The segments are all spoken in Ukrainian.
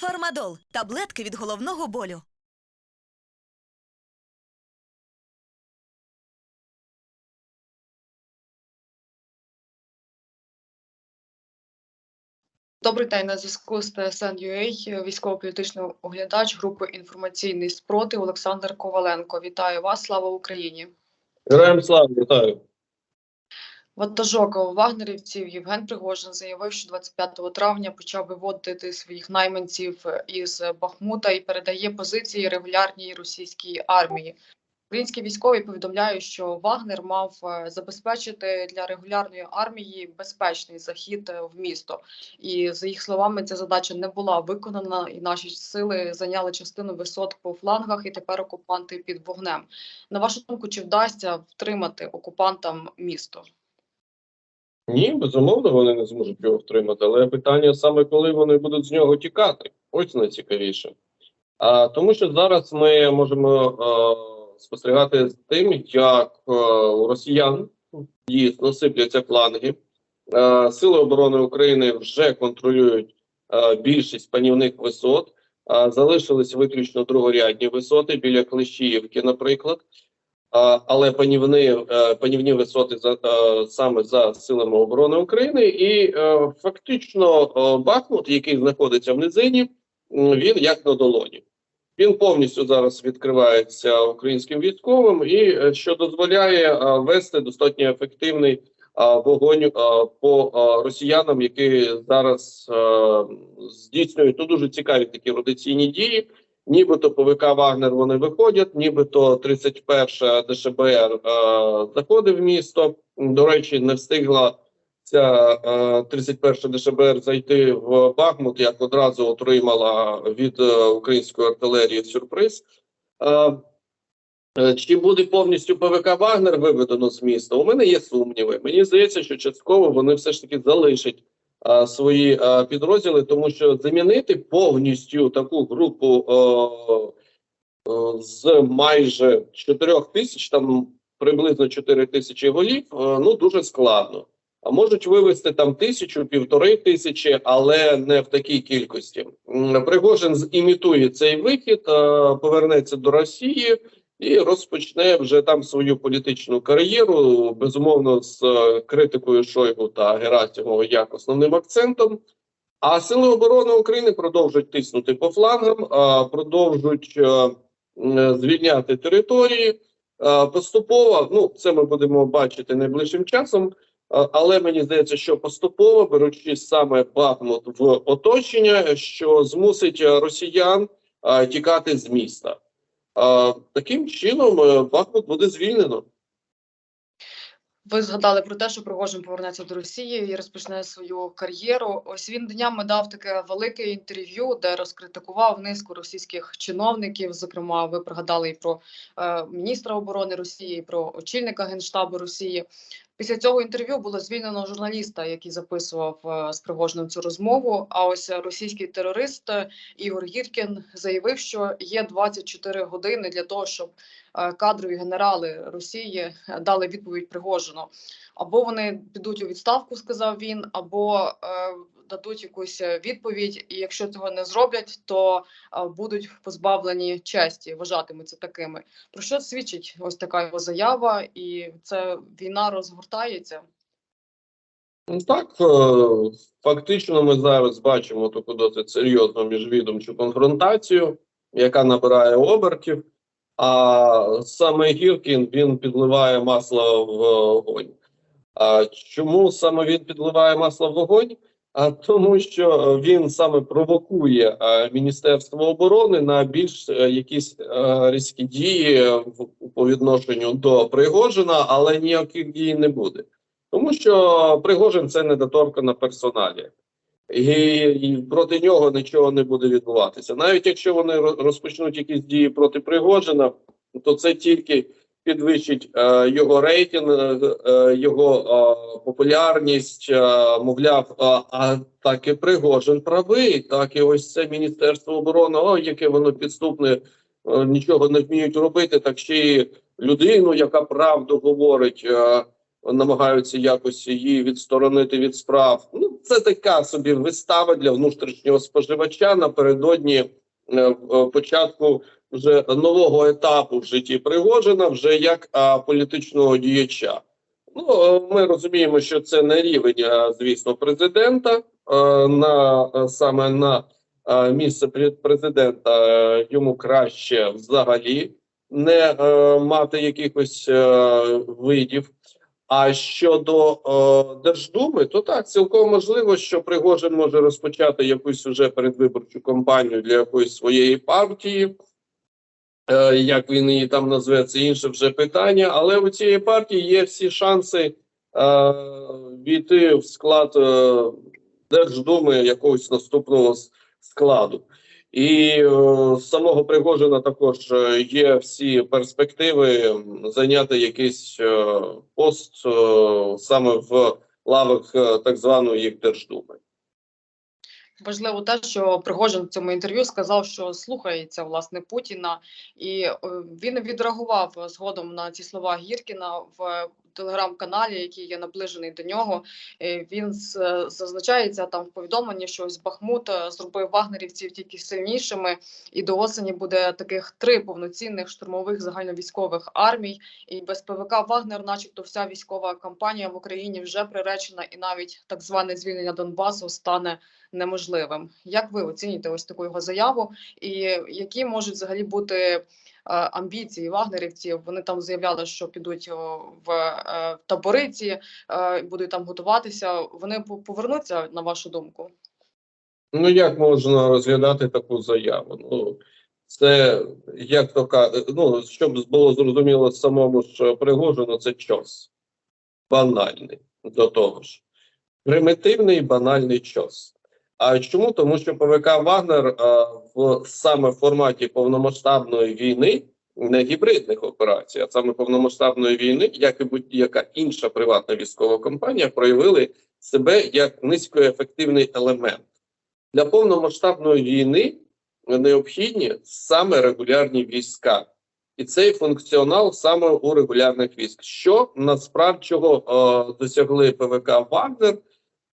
Фармадол таблетки від головного болю. Добрий день на зв'язку з ТСН.UA, військово-політичний оглядач групи інформаційний спротив Олександр Коваленко. Вітаю вас, слава Україні! Героям слава, вітаю. Ватажок вагнерівців Євген Пригожин заявив, що 25 травня почав виводити своїх найманців із Бахмута і передає позиції регулярній російській армії. Українські військові повідомляють, що Вагнер мав е, забезпечити для регулярної армії безпечний захід е, в місто. І за їх словами, ця задача не була виконана, і наші сили зайняли частину висот по флангах, і тепер окупанти під вогнем. На вашу думку, чи вдасться втримати окупантам місто? Ні, безумовно, вони не зможуть його втримати. Але питання саме коли вони будуть з нього тікати. Ось найцікавіше. А тому, що зараз ми можемо е, спостерігати з тим, як у росіян дійсно сипляться фланги. Е, Сили оборони України вже контролюють е, більшість панівних висот. Е, залишились виключно другорядні висоти біля Клещіївки, наприклад. Але панівні, е, панівні висоти за е, саме за силами оборони України, і е, фактично Бахмут, який знаходиться в низині, він як на долоні. Він повністю зараз відкривається українським військовим, і що дозволяє вести достатньо ефективний вогонь по росіянам, які зараз здійснюють ну, дуже цікаві такі ротаційні дії. Нібито по ВК Вагнер вони виходять, нібито 31 ДШБР е, заходить в місто. До речі, не встигла ця е, 31 ДШБР зайти в Бахмут, як одразу отримала від е, української артилерії сюрприз. Е, е, чи буде повністю ПВК Вагнер виведено з міста? У мене є сумніви. Мені здається, що частково вони все ж таки залишать а, свої а, підрозділи, тому що замінити повністю таку групу е, е, з майже 4 тисяч, там приблизно 4 тисячі голів, е, ну дуже складно. А можуть вивести там тисячу, півтори тисячі, але не в такій кількості. Пригожин зімітує цей вихід, е, повернеться до Росії і розпочне вже там свою політичну кар'єру, безумовно, з е, критикою Шойгу та Герасимова як основним акцентом. А сили оборони України продовжують тиснути по флангам, продовжують е, звільняти території. Е, Поступово, ну це ми будемо бачити найближчим часом. е, Але мені здається, що поступово беручи саме Бахмут в оточення, що змусить е, росіян е, тікати з міста. Таким чином е, Бахмут буде звільнено. Ви згадали про те, що Пригожин повернеться до Росії і розпочне свою кар'єру. Ось він днями дав таке велике інтерв'ю, де розкритикував низку російських чиновників. Зокрема, ви пригадали і про е, міністра оборони Росії, і про очільника генштабу Росії. Після цього інтерв'ю було звільнено журналіста, який записував е, з Пригожним цю розмову. А ось російський терорист е, Ігор Гіркін заявив, що є 24 години для того, щоб е, кадрові генерали Росії дали відповідь Пригожину. Або вони підуть у відставку, сказав він, або дадуть якусь е, відповідь. І якщо цього не зроблять, то е, будуть позбавлені честі, вважатимуться такими. Про що свідчить ось така його заява, і це війна розгортається. Ну, Так, е, фактично, ми зараз бачимо таку досить серйозну міжвідомчу конфронтацію, яка набирає обертів. А саме Гіркін він підливає масло в вогонь. А чому саме він підливає масло в вогонь? А тому, що він саме провокує е, Міністерство оборони на більш е, якісь е, різкі дії по відношенню до Пригожина, але ніяких дій не буде. Тому що Пригожин це недоторкана персоналія. І, і проти нього нічого не буде відбуватися. Навіть якщо вони розпочнуть якісь дії проти Пригожина, то це тільки підвищить е, його рейтинг, е, його е, популярність. Мовляв, а так і Пригожин правий, так і ось це Міністерство оборони, о, яке воно підступне, нічого не вміють робити, так ще й людину, яка правду говорить. Намагаються якось її відсторонити від справ. Ну, це така собі вистава для внутрішнього споживача напередодні початку вже нового етапу в житті Пригожина, вже як а, політичного діяча. Ну, е, ми розуміємо, що це не рівень, е, звісно, президента. Е, На е, саме на е, місце президента е, йому краще взагалі не е, мати якихось е, видів. А щодо е, Держдуми, то так цілком можливо, що Пригожин може розпочати якусь уже передвиборчу кампанію для якоїсь своєї партії. Е, як він її там назве, це інше вже питання. Але у цієї партії є всі шанси е, війти в склад е, Держдуми якогось наступного складу. І з самого Пригожина також є всі перспективи зайняти якийсь пост саме в лавах так званої їх Держдуми. Важливо те, що Пригожин в цьому інтерв'ю сказав, що слухається власне Путіна, і е, він відреагував е, згодом на ці слова Гіркіна в телеграм-каналі, який є наближений до нього. Е, Він зазначається там в повідомленні, що ось Бахмут е, зробив вагнерівців тільки сильнішими, і до осені буде таких три повноцінних штурмових загальновійськових армій. І без ПВК Вагнер, начебто, вся військова кампанія в Україні вже приречена, і навіть так зване звільнення Донбасу стане неможливим. Як ви оцінюєте ось таку його заяву? І які можуть взагалі бути е, амбіції вагнерівців? Вони там заявляли, що підуть в е, табори ці, е, будуть там готуватися. Вони повернуться на вашу думку? Ну, як можна розглядати таку заяву? Ну, це як то ну, щоб було зрозуміло самому ж Пригожину, це чос. Банальний до того ж. Примітивний банальний чос. А чому? Тому що ПВК Вагнер а, в саме форматі повномасштабної війни, не гібридних операцій, а саме повномасштабної війни, як і будь-яка інша приватна військова компанія, проявили себе як низькоефективний елемент. Для повномасштабної війни необхідні саме регулярні війська, і цей функціонал саме у регулярних військ. Що насправді чого е, досягли ПВК Вагнер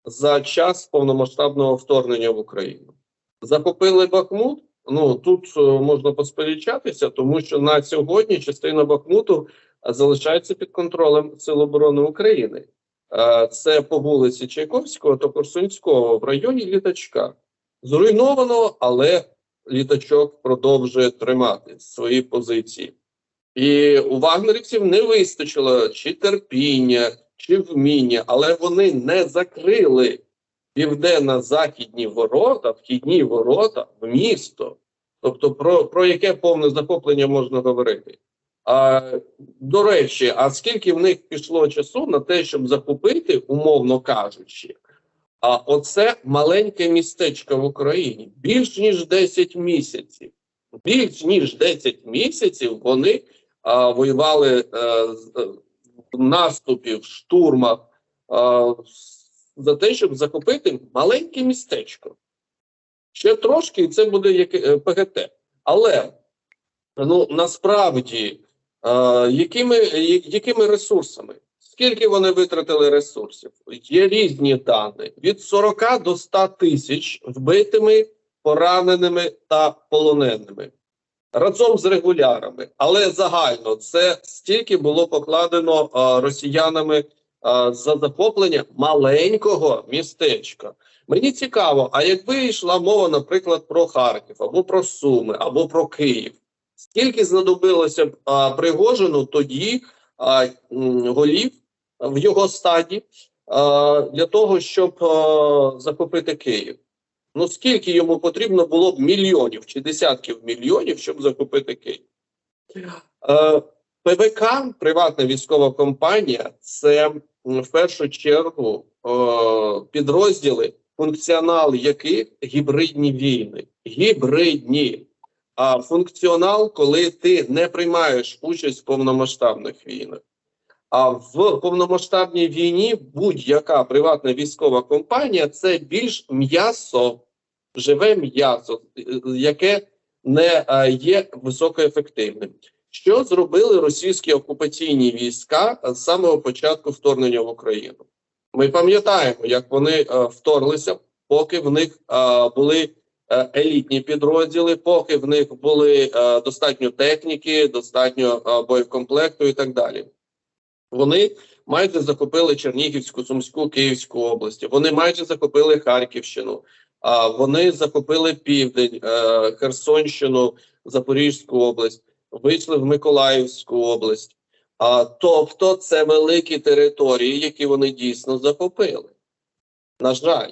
за час повномасштабного вторгнення в Україну? Захопили Бахмут. Ну тут е, можна посперечатися, тому що на сьогодні частина Бахмуту е, залишається під контролем Сил оборони України. Е, Це по вулиці Чайковського та Корсунського в районі літачка. Зруйновано, але літачок продовжує тримати свої позиції. І у вагнерівців не вистачило чи терпіння, чи вміння, але вони не закрили південно-західні ворота, вхідні ворота в місто. Тобто, про, про яке повне захоплення можна говорити? А, до речі, а скільки в них пішло часу на те, щоб закупити, умовно кажучи, а оце маленьке містечко в Україні більш ніж 10 місяців. Більш ніж 10 місяців вони а, воювали е, з- е, в наступі, в штурмах за те, щоб захопити маленьке містечко. Ще трошки, і це буде як е, ПГТ. Але ну насправді, якими, якими ресурсами? Скільки вони витратили ресурсів? Є різні дані: від 40 до 100 тисяч вбитими, пораненими та полоненими разом з регулярами. Але загально це стільки було покладено а, росіянами а, за захоплення маленького містечка. Мені цікаво, а якби йшла мова, наприклад, про Харків або про Суми, або про Київ, скільки знадобилося б а, Пригожину тоді а, голів в його стаді а, для того, щоб а, захопити Київ? Ну скільки йому потрібно було б мільйонів чи десятків мільйонів, щоб захопити Київ? Е, ПВК, приватна військова компанія, це в першу чергу е, підрозділи, функціонал яких гібридні війни. Гібридні. А функціонал, коли ти не приймаєш участь в повномасштабних війнах. А в повномасштабній війні будь-яка приватна військова компанія це більш м'ясо, живе м'ясо, яке не е, є високоефективним. Що зробили російські окупаційні війська з самого початку вторгнення в Україну? Ми пам'ятаємо, як вони е, вторглися, поки в них е, були елітні підрозділи, поки в них були достатньо техніки, достатньо боєкомплекту і так далі. Вони майже захопили Чернігівську, Сумську, Київську області. Вони майже захопили Харківщину. А вони захопили Південь, е, Херсонщину, Запорізьку область, вийшли в Миколаївську область. А, тобто, це великі території, які вони дійсно захопили. На жаль.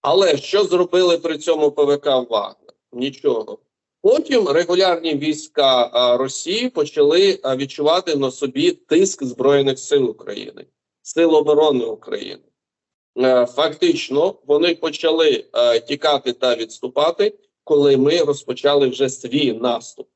Але що зробили при цьому ПВК Вагнер? Нічого. Потім регулярні війська Росії почали відчувати на собі тиск Збройних сил України, Сил оборони України. Е, Фактично, вони почали е, тікати та відступати, коли ми розпочали вже свій наступ.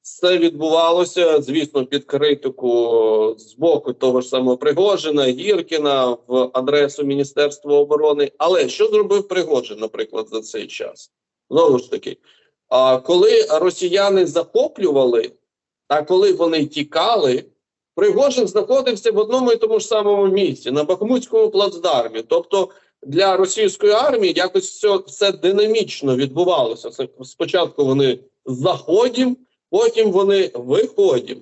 Це відбувалося, звісно, під критику з боку того ж самого Пригожина, Гіркіна в адресу Міністерства оборони. Але що зробив Пригожин, наприклад, за цей час? Знову ж таки, а коли росіяни захоплювали, а коли вони тікали, Пригожин знаходився в одному і тому ж самому місці на Бахмутському плацдармі. Тобто для російської армії якось все, все динамічно відбувалося. Спочатку вони заходять, потім вони виходять.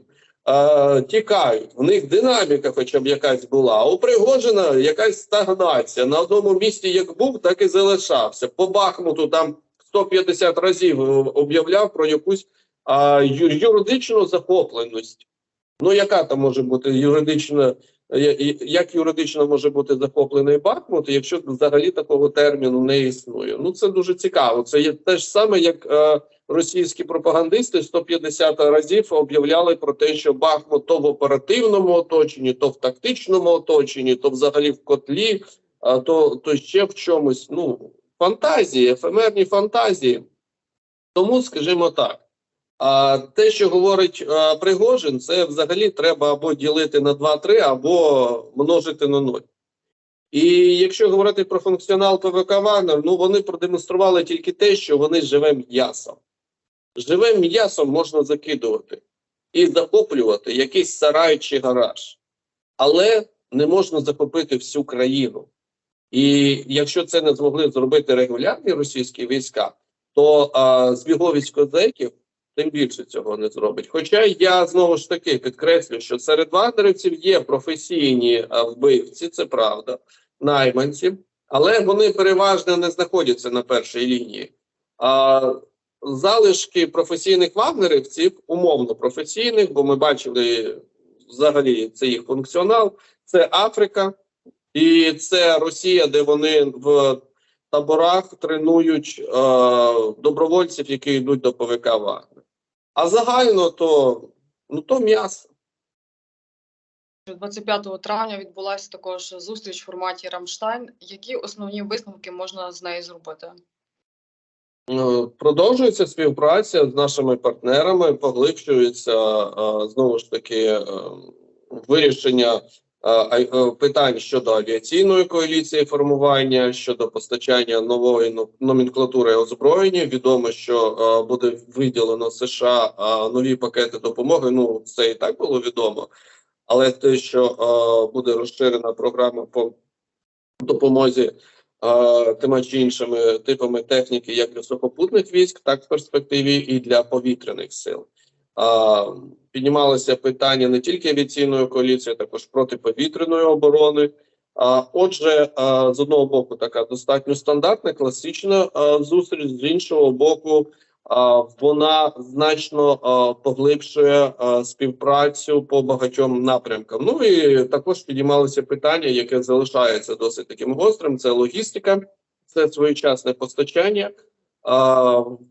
Е, тікають, в них динаміка, хоча б якась була. А у Пригожина якась стагнація. На одному місці як був, так і залишався. По Бахмуту там 150 разів е, об'являв про якусь а, юридичну захопленість. Ну, яка там може бути юридична, як юридично може бути захоплений Бахмут, якщо взагалі такого терміну не існує? Ну це дуже цікаво. Це є те ж саме, як е, російські пропагандисти 150 разів об'являли про те, що Бахмут то в оперативному оточенні, то в тактичному оточенні, то взагалі в котлі, а то, то ще в чомусь. Ну фантазії, ефемерні фантазії. Тому, скажімо так. А те, що говорить е, Пригожин, це взагалі треба або ділити на 2-3, або множити на 0. І якщо говорити про функціонал ПВК Вагнер, ну вони продемонстрували тільки те, що вони живим м'ясом. Живим м'ясом можна закидувати і захоплювати якийсь сарай чи гараж, але не можна захопити всю країну. І якщо це не змогли зробити регулярні російські війська, то а, збіговість козаків тим більше цього не зробить. Хоча я знову ж таки підкреслю, що серед вагнерівців є професійні а, вбивці, це правда, найманці, але вони переважно не знаходяться на першій лінії. А залишки професійних вагнерівців, умовно професійних, бо ми бачили взагалі це їх функціонал, це Африка і це Росія, де вони в таборах тренують е, добровольців, які йдуть до ПВК Вагнер. А загально то ну то м'ясо. 25 травня відбулася також зустріч в форматі Рамштайн. Які основні висновки можна з неї зробити? Е, Продовжується співпраця з нашими партнерами, поглибшується е, знову ж таки е, вирішення питань щодо авіаційної коаліції формування, щодо постачання нової номенклатури озброєння. Відомо, що е, буде виділено США е, нові пакети допомоги. Ну це і так було відомо, але те, що е, буде розширена програма по допомозі е, тими чи іншими типами техніки, як для сухопутних військ, так в перспективі і для повітряних сил. А, піднімалося питання не тільки авіаційної коаліції, а також протиповітряної оборони. Отже, з одного боку, така достатньо стандартна, класична зустріч, з іншого боку, вона значно поглибшує співпрацю по багатьом напрямкам. Ну і також піднімалося питання, яке залишається досить таким гострим: це логістика, це своєчасне постачання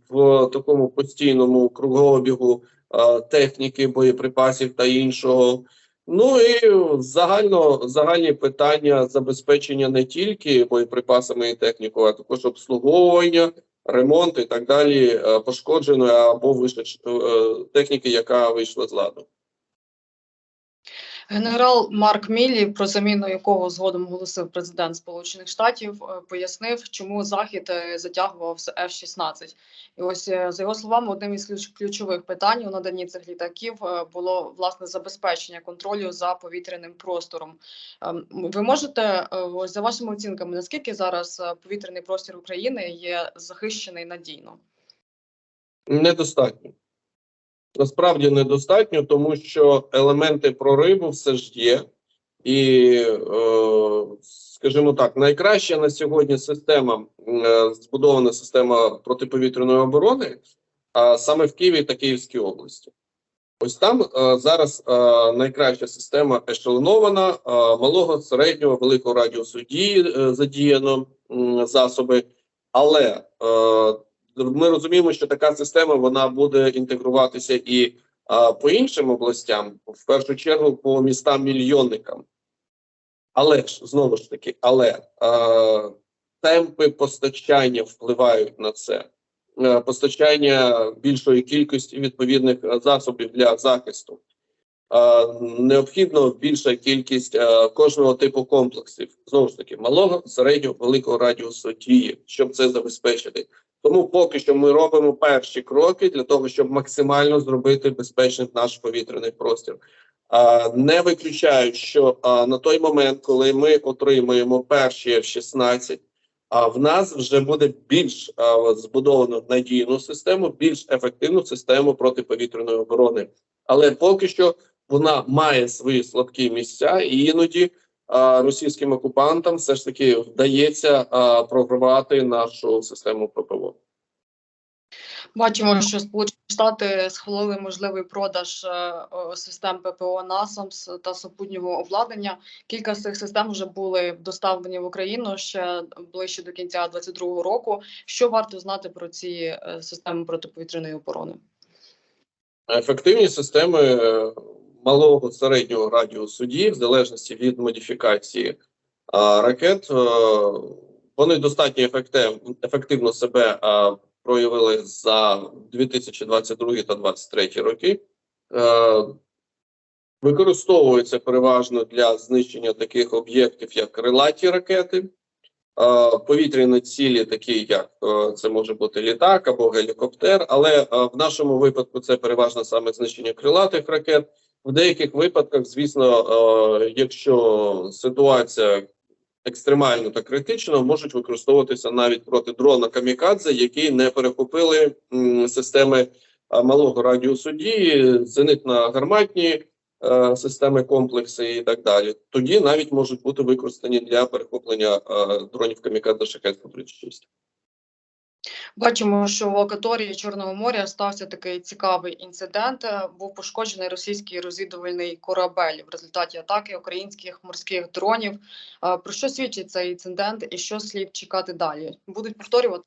в такому постійному кругообігу а, техніки, боєприпасів та іншого. Ну і загально загальні питання забезпечення не тільки боєприпасами і технікою, а також обслуговування, ремонт і так далі е, пошкодженої або вийшли техніки, яка вийшла з ладу. Генерал Марк Міллі, про заміну якого згодом оголосив президент Сполучених Штатів, е, пояснив, чому Захід е, затягував з F-16. І ось е, за його словами, одним із ключових питань у наданні цих літаків було власне забезпечення контролю за повітряним простором. Ем, Ви можете ось за вашими оцінками, наскільки зараз повітряний простір України є захищений надійно? Недостатньо. Насправді недостатньо, тому що елементи прориву все ж є. І, е, скажімо так, найкраща на сьогодні система, е, збудована система протиповітряної оборони, а саме в Києві та Київській області. Ось там е, зараз найкраща система ешелонована, е, малого, середнього, великого радіусу дії задіяно засоби, але ми розуміємо, що така система вона буде інтегруватися і а, по іншим областям, в першу чергу по містам мільйонникам. Але ж знову ж таки, але а, темпи постачання впливають на це. Е, Постачання більшої кількості відповідних е, засобів для захисту. Необхідно більша кількість е, кожного типу комплексів, знову ж таки, малого, середнього, великого радіусу дії, щоб це забезпечити. Тому поки що ми робимо перші кроки для того, щоб максимально зробити безпечним наш повітряний простір. Не виключають, що на той момент, коли ми отримаємо перші F-16, а в нас вже буде більш збудовано надійну систему, більш ефективну систему протиповітряної оборони. Але поки що вона має свої слабкі місця, і іноді а, російським окупантам все ж таки вдається а, прорвати нашу систему ППО. Бачимо, що Сполучені Штати схвалили можливий продаж е, систем ППО NASAMS та супутнього обладнання. Кілька з цих систем вже були доставлені в Україну ще ближче до кінця 2022 року. Що варто знати про ці е, системи протиповітряної оборони? Ефективні системи е, малого середнього радіусу дії, в залежності від модифікації а, ракет, е, вони достатньо ефектив, ефективно себе а, проявили за 2022 та 2023 роки. Е, Використовуються переважно для знищення таких об'єктів, як крилаті ракети, е, повітряні цілі, такі як це може бути літак або гелікоптер. Але в нашому випадку це переважно саме знищення крилатих ракет. В деяких випадках, звісно, е, якщо ситуація екстремально та критична, можуть використовуватися навіть проти дрона камікадзе, які не перехопили системи малого радіусу дії, зенитно-гарматні е, системи, комплекси і так далі. Тоді навіть можуть бути використані для перехоплення е, дронів камікадзе Шахет-136. Бачимо, що в акваторії Чорного моря стався такий цікавий інцидент. Е, Був пошкоджений російський розвідувальний корабель в результаті атаки українських морських дронів. Е, Про що свідчить цей інцидент і що слід чекати далі? Будуть повторювати?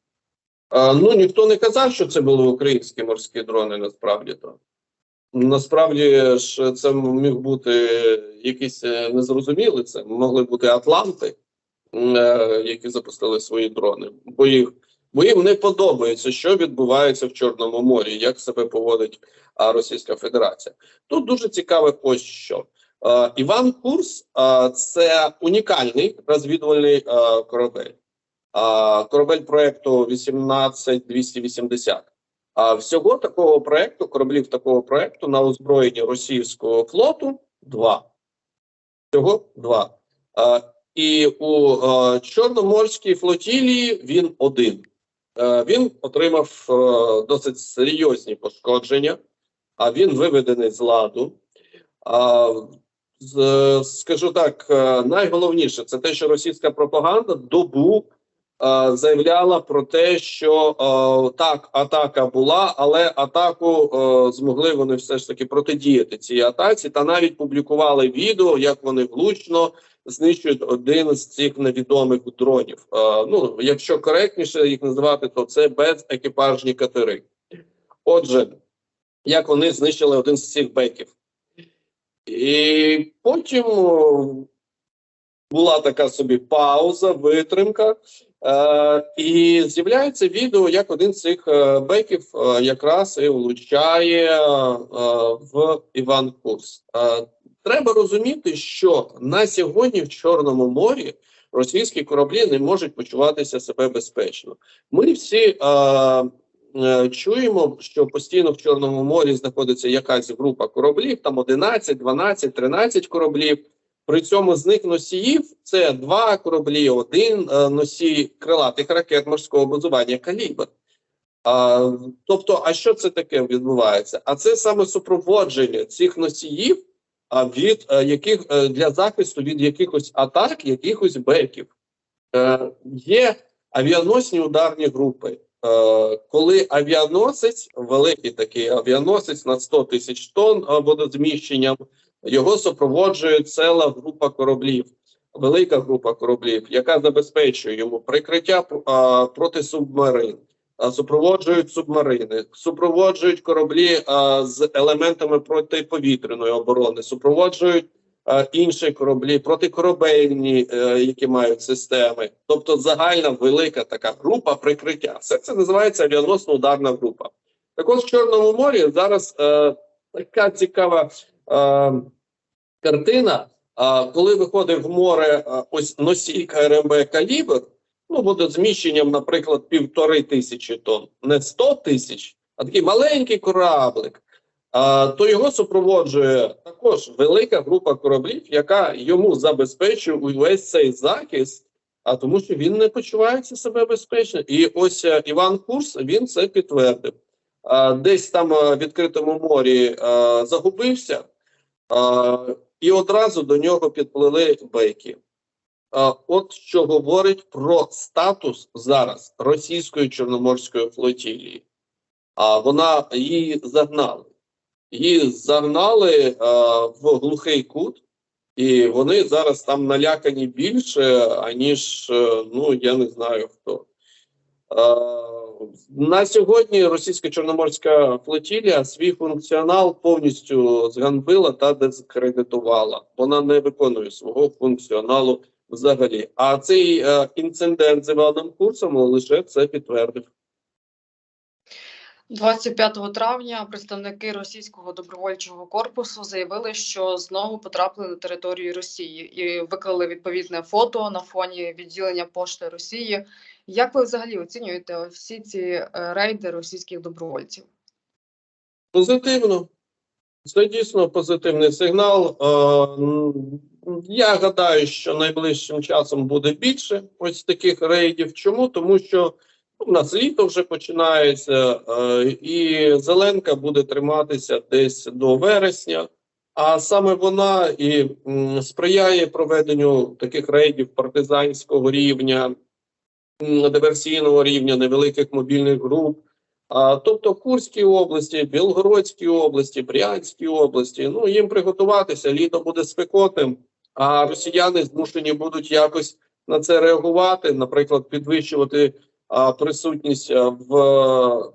Ну ніхто не казав, що це були українські морські дрони. Насправді то насправді ж це міг бути якісь е, незрозумілі. Це могли бути Атланти, е, які запустили свої дрони, бо їх бо не подобається, що відбувається в Чорному морі, як себе поводить Російська Федерація. Тут дуже цікаве ось що. Іван Курс це унікальний розвідувальний корабель. Корабель проекту 18280. А всього такого проекту, кораблів такого проекту на озброєнні російського флоту два. Всього два. А, і у а, Чорноморській флотілії він один. А, він отримав досить серйозні пошкодження, а він виведений з ладу. Скажу так, е, найголовніше це те, що російська пропаганда добу е, заявляла про те, що е, так, атака була, але атаку е, змогли вони все ж таки протидіяти цій атаці, та навіть публікували відео, як вони влучно знищують один з цих невідомих дронів. Е, ну, якщо коректніше їх називати, то це безекіпажні катери. Отже, як вони знищили один з цих беків. І потім була така собі пауза, витримка, е, і з'являється відео, як один з цих е, беків е, якраз і влучає е, в Іван Курс. Е, треба розуміти, що на сьогодні в Чорному морі російські кораблі не можуть почуватися себе безпечно. Ми всі е, чуємо, що постійно в Чорному морі знаходиться якась група кораблів, там 11, 12, 13 кораблів. При цьому з них носіїв це два кораблі, один е, носій крилатих ракет морського базування калібр. А, тобто, а що це таке відбувається? А це саме супроводження цих носіїв, від е, яких е, для захисту від якихось атак, якихось беків. Е, є авіаносні ударні групи. Коли авіаносець, великий такий авіаносець на 100 тисяч тонн водозміщенням, його супроводжує ціла група кораблів, велика група кораблів, яка забезпечує йому прикриття проти субмарин. А, Супроводжують субмарини, супроводжують кораблі а, з елементами протиповітряної оборони, супроводжують а, інші кораблі, протикорабельні, е, які мають системи. Тобто загальна велика така група прикриття. Все це називається авіаносно ударна група. Так от в Чорному морі зараз е, така цікава е, картина. А коли виходить в море е, ось носій КРМБ калібр, ну водозміщенням, наприклад, півтори тисячі тонн, не 100 тисяч, а такий маленький кораблик, а, то його супроводжує також велика група кораблів, яка йому забезпечує увесь цей захист, а тому, що він не почувається себе безпечно. І ось е, Іван Курс він це підтвердив. А, десь там е, в відкритому морі е, загубився, а, і одразу до нього підплили бейки. От що говорить про статус зараз російської чорноморської флотілії. А вона її загнали. Її загнали а, в глухий кут, і вони зараз там налякані більше, аніж е, ну я не знаю хто. А, на сьогодні російська чорноморська флотілія свій функціонал повністю зганбила та дискредитувала. Вона не виконує свого функціоналу взагалі. А цей е, інцидент з Іваном Курсом лише це підтвердив. 25 травня представники російського добровольчого корпусу заявили, що знову потрапили на територію Росії і виклали відповідне фото на фоні відділення пошти Росії. Як ви взагалі оцінюєте всі ці е, рейди російських добровольців? Позитивно. Це дійсно позитивний сигнал. Я гадаю, що найближчим часом буде більше ось таких рейдів. Чому? Тому що ну, в нас літо вже починається, е, і Зеленка буде триматися десь до вересня. А саме вона і м, сприяє проведенню таких рейдів партизанського рівня, диверсійного рівня, невеликих мобільних груп. А, тобто Курській області, Білгородській області, Брянській області, ну їм приготуватися, літо буде спекотним, а росіяни змушені будуть якось на це реагувати, наприклад, підвищувати а, присутність в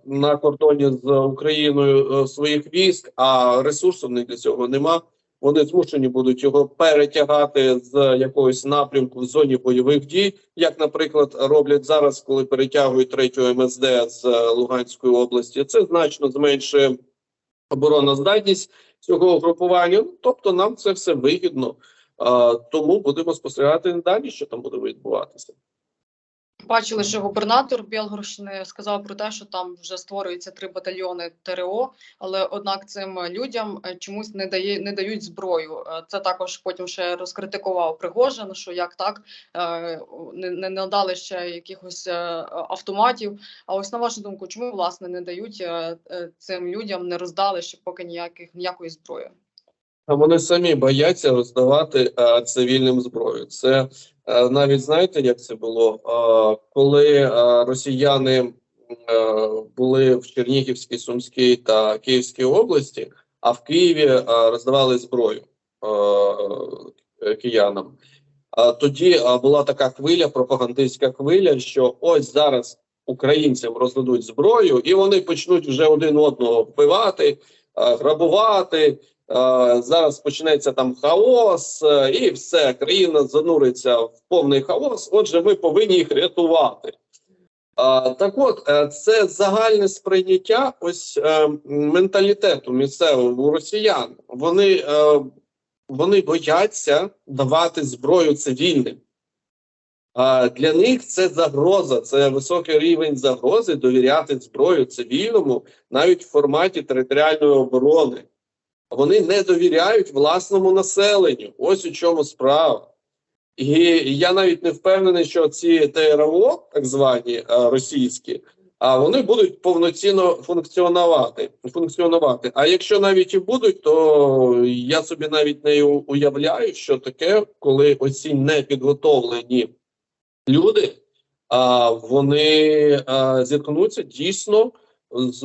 на кордоні з Україною е, своїх військ, а ресурсу в них для цього нема. Вони змушені будуть його перетягати з якогось напрямку в зоні бойових дій, як, наприклад, роблять зараз, коли перетягують третю МСД з е, Луганської області. Це значно зменшує обороноздатність цього угрупування. Ну, Тобто, нам це все вигідно. Тому будемо спостерігати далі, що там буде відбуватися. Бачили, що губернатор Білгородщини сказав про те, що там вже створюються три батальйони ТРО, але однак цим людям е, чомусь не дає не дають зброю. Е, Це також потім ще розкритикував Пригожин, що як так е, не, не надали ще якихось автоматів. А ось на вашу думку, чому власне не дають цим людям, не роздали ще поки ніяких ніякої зброї? А вони самі бояться роздавати е, цивільним зброю. Це е, навіть знаєте, як це було, Е, коли е, росіяни е, були в Чернігівській, Сумській та Київській області, а в Києві е, роздавали зброю е, киянам. А тоді е, була така хвиля, пропагандистська хвиля, що ось зараз українцям роздадуть зброю, і вони почнуть вже один одного вбивати, е, грабувати. Е, Зараз почнеться там хаос, е, і все, країна зануриться в повний хаос. Отже, ми повинні їх рятувати. Так от, е, це загальне сприйняття ось е, менталітету місцевого росіян. Вони е, вони бояться давати зброю цивільним. Для них це загроза, це високий рівень загрози довіряти зброю цивільному навіть в форматі територіальної оборони. Вони не довіряють власному населенню. Ось у чому справа. І я навіть не впевнений, що ці ТРО, так звані е, російські, а вони будуть повноцінно функціонувати. функціонувати. А якщо навіть і будуть, то я собі навіть не уявляю, що таке, коли оці непідготовлені люди, а, вони зіткнуться дійсно з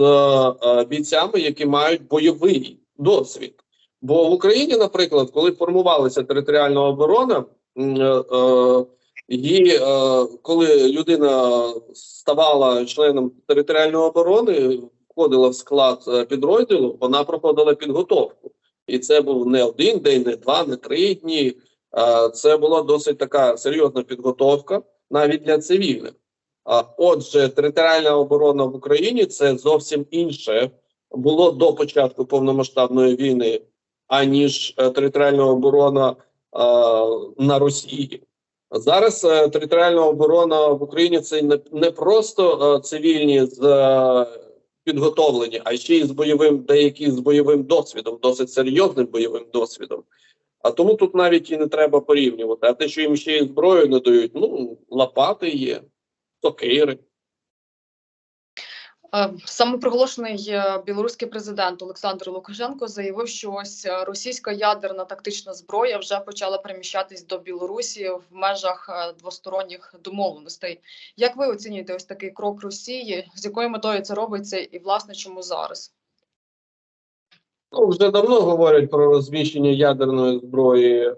бійцями, які мають бойовий досвід. Бо в Україні, наприклад, коли формувалася територіальна оборона, е, е, її, е, коли людина ставала членом територіальної оборони, входила в склад підрозділу, вона проходила підготовку. І це був не один день, не два, не три дні. Це була досить така серйозна підготовка навіть для цивільних. Отже, територіальна оборона в Україні це зовсім інше було до початку повномасштабної війни, аніж е, територіальна оборона е, на Росії. Зараз е, територіальна оборона в Україні це не, просто цивільні з підготовлені, а ще й з бойовим, деякі з бойовим досвідом, досить серйозним бойовим досвідом. А тому тут навіть і не треба порівнювати. А те, що їм ще й зброю не дають, ну лопати є, сокири. Е, Самопроголошений е, білоруський президент Олександр Лукашенко заявив, що ось е, російська ядерна тактична зброя вже почала переміщатись до Білорусі в межах двосторонніх домовленостей. Як ви оцінюєте ось такий крок Росії? З якою метою це робиться, і власне чому зараз? Ну, вже давно говорять про розміщення ядерної зброї е,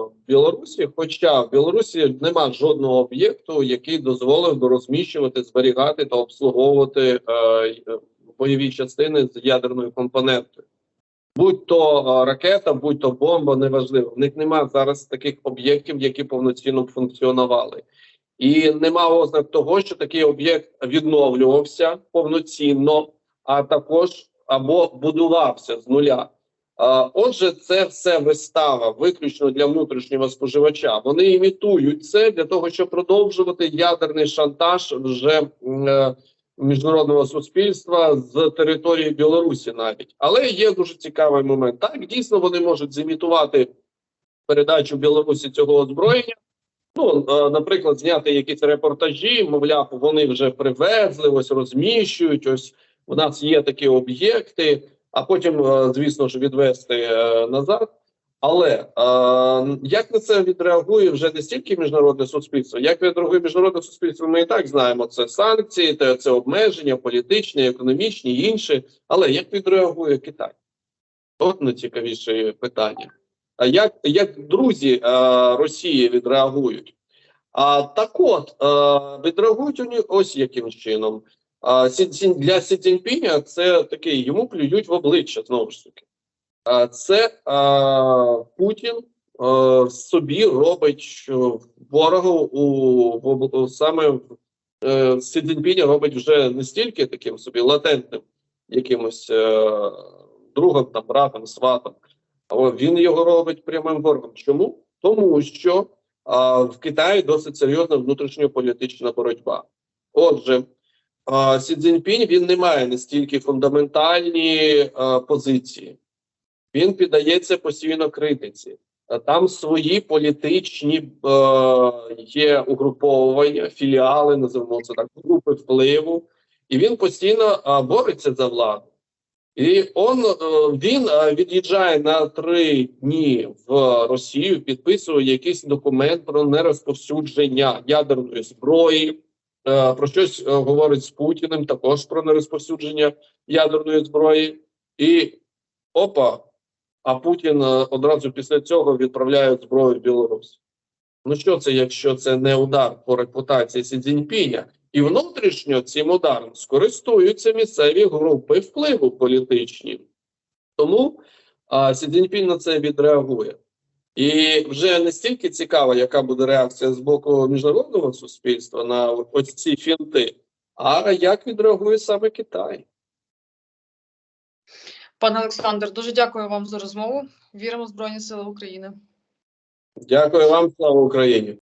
в Білорусі. Хоча в Білорусі нема жодного об'єкту, який дозволив би розміщувати, зберігати та обслуговувати е, бойові частини з ядерною компонентою. Будь то е, ракета, будь то бомба, неважливо. В них немає зараз таких об'єктів, які повноцінно б функціонували. І нема ознак того, що такий об'єкт відновлювався повноцінно, а також або будувався з нуля. Отже, це все вистава виключно для внутрішнього споживача. Вони імітують це для того, щоб продовжувати ядерний шантаж вже е, міжнародного суспільства з території Білорусі, навіть але є дуже цікавий момент. Так дійсно вони можуть зімітувати передачу Білорусі цього озброєння. Ну, е, наприклад, зняти якісь репортажі, мовляв, вони вже привезли, ось розміщують. Ось у нас є такі об'єкти, а потім, е, звісно ж, відвести е, назад. Але е, як на це відреагує вже не стільки міжнародне суспільство, як відреагує міжнародне суспільство, ми і так знаємо. Це санкції, це, це обмеження, політичні, економічні і інші. Але як відреагує Китай? От найцікавіше питання. А як, як друзі е, Росії відреагують? А так от е, відреагують вони ось яким чином. А для Сі Цзіньпіня це такий, йому плюють в обличчя знову ж таки. А це а, Путін а, собі робить що ворогу у, в, об- саме е, Сі Цзіньпіня робить вже не стільки таким собі латентним якимось е, другом, там, братом, сватом. А він його робить прямим ворогом. Чому? Тому що а, в Китаї досить серйозна внутрішньополітична боротьба. Отже, а, Сі Цзіньпінь він не має настільки фундаментальні позиції. Він піддається постійно критиці. Там свої політичні е, є угруповування, філіали, називаємо це так, групи впливу, і він постійно е, бореться за владу. І он, е, він е, від'їжджає на три дні в Росію, підписує якийсь документ про нерозповсюдження ядерної зброї, е, про щось е, говорить з Путіним, також про нерозповсюдження ядерної зброї. І опа, а Путін е, одразу після цього відправляє зброю в Білорусь. Ну що це, якщо це не удар по репутації Сі Цзіньпіня? І внутрішньо цим ударом скористуються місцеві групи впливу політичні. Тому а, Сі Цзіньпінь на це відреагує. І вже не стільки цікаво, яка буде реакція з боку міжнародного суспільства на ось ці фінти, а як відреагує саме Китай. Пане Олександр, дуже дякую вам за розмову. Віримо в Збройні Сили України. Дякую вам, слава Україні.